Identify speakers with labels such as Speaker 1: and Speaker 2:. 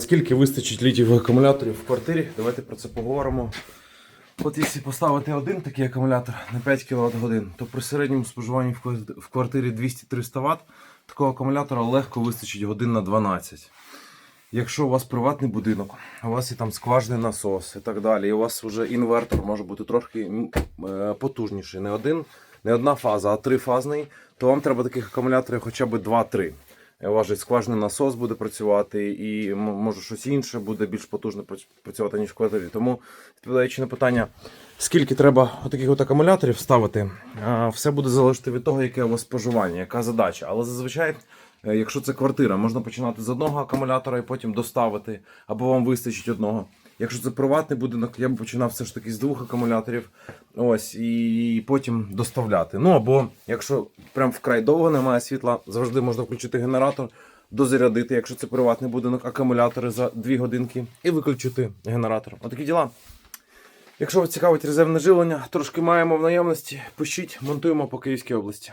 Speaker 1: Скільки вистачить літієвих акумуляторів в квартирі? Давайте про це поговоримо. От якщо поставити один такий акумулятор на 5 кВт годин, то при середньому споживанні в квартирі 200-300 Вт такого акумулятора легко вистачить годин на 12. Якщо у вас приватний будинок, у вас є там скважний насос і так далі, і у вас вже інвертор може бути трошки е, потужніший, не один, не одна фаза, а трифазний, то вам треба таких акумуляторів хоча б 2-3. У скважний насос буде працювати, і може щось інше буде більш потужно прац- працювати, ніж в квартирі. Тому, відповідаючи на питання, скільки треба таких от акумуляторів ставити, все буде залежати від того, яке у вас споживання, яка задача. Але зазвичай, е, якщо це квартира, можна починати з одного акумулятора і потім доставити, або вам вистачить одного. Якщо це приватний будинок, я б починав все ж таки з двох акумуляторів. Ось, і потім доставляти. Ну або якщо прям вкрай довго немає світла, завжди можна включити генератор, дозарядити, якщо це приватний будинок, акумулятори за 2 годинки і виключити генератор. Отакі діла. Якщо вас цікавить резервне живлення, трошки маємо в наявності, пишіть, монтуємо по Київській області.